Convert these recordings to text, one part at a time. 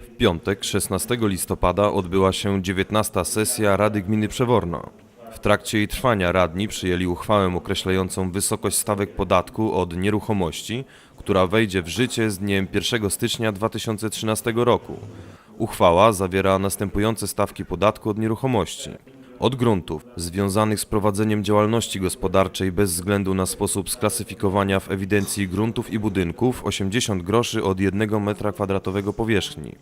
W piątek, 16 listopada, odbyła się 19. sesja Rady Gminy Przeworno. W trakcie jej trwania radni przyjęli uchwałę określającą wysokość stawek podatku od nieruchomości, która wejdzie w życie z dniem 1 stycznia 2013 roku. Uchwała zawiera następujące stawki podatku od nieruchomości. Od gruntów związanych z prowadzeniem działalności gospodarczej bez względu na sposób sklasyfikowania w ewidencji gruntów i budynków 80 groszy od 1 metra kwadratowego powierzchni.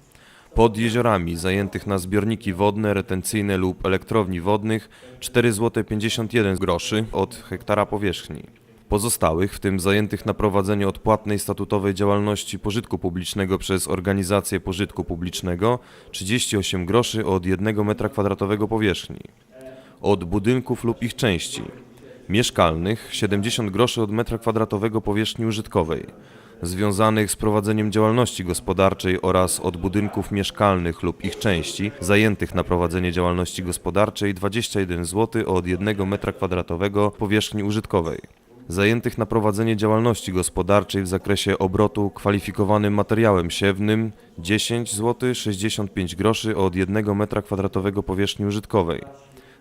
Pod jeziorami zajętych na zbiorniki wodne, retencyjne lub elektrowni wodnych 4 zł 51 groszy od hektara powierzchni. Pozostałych, w tym zajętych na prowadzenie odpłatnej statutowej działalności pożytku publicznego przez organizację pożytku publicznego 38 groszy od 1 metra kwadratowego powierzchni. Od budynków lub ich części. Mieszkalnych 70 groszy od metra kwadratowego powierzchni użytkowej. Związanych z prowadzeniem działalności gospodarczej oraz od budynków mieszkalnych lub ich części zajętych na prowadzenie działalności gospodarczej 21 zł od 1 metra kwadratowego powierzchni użytkowej zajętych na prowadzenie działalności gospodarczej w zakresie obrotu kwalifikowanym materiałem siewnym 10 zł 65 groszy od 1 metra kwadratowego powierzchni użytkowej,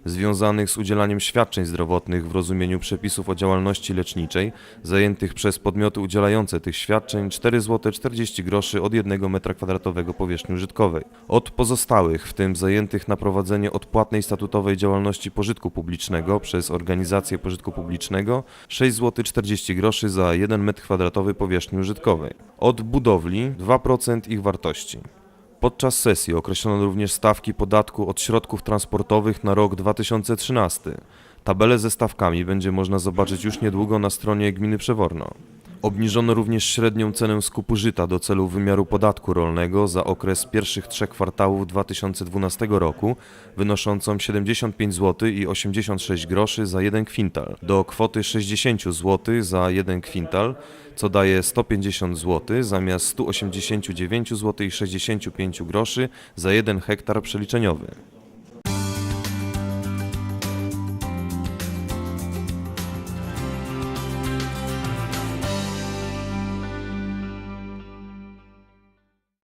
związanych z udzielaniem świadczeń zdrowotnych w rozumieniu przepisów o działalności leczniczej, zajętych przez podmioty udzielające tych świadczeń 4 zł 40 groszy od 1 metra kwadratowego powierzchni użytkowej. Od pozostałych, w tym zajętych na prowadzenie odpłatnej statutowej działalności pożytku publicznego przez organizację pożytku publicznego 6 zł 40 groszy za 1 metr kwadratowy powierzchni użytkowej. Od budowli 2% ich wartości. Podczas sesji określono również stawki podatku od środków transportowych na rok 2013. Tabelę ze stawkami będzie można zobaczyć już niedługo na stronie Gminy Przeworno. Obniżono również średnią cenę skupu żyta do celu wymiaru podatku rolnego za okres pierwszych trzech kwartałów 2012 roku, wynoszącą 75 zł i 86 groszy za 1 kwintal, do kwoty 60 zł za 1 kwintal, co daje 150 zł zamiast 189 zł i 65 groszy za 1 hektar przeliczeniowy.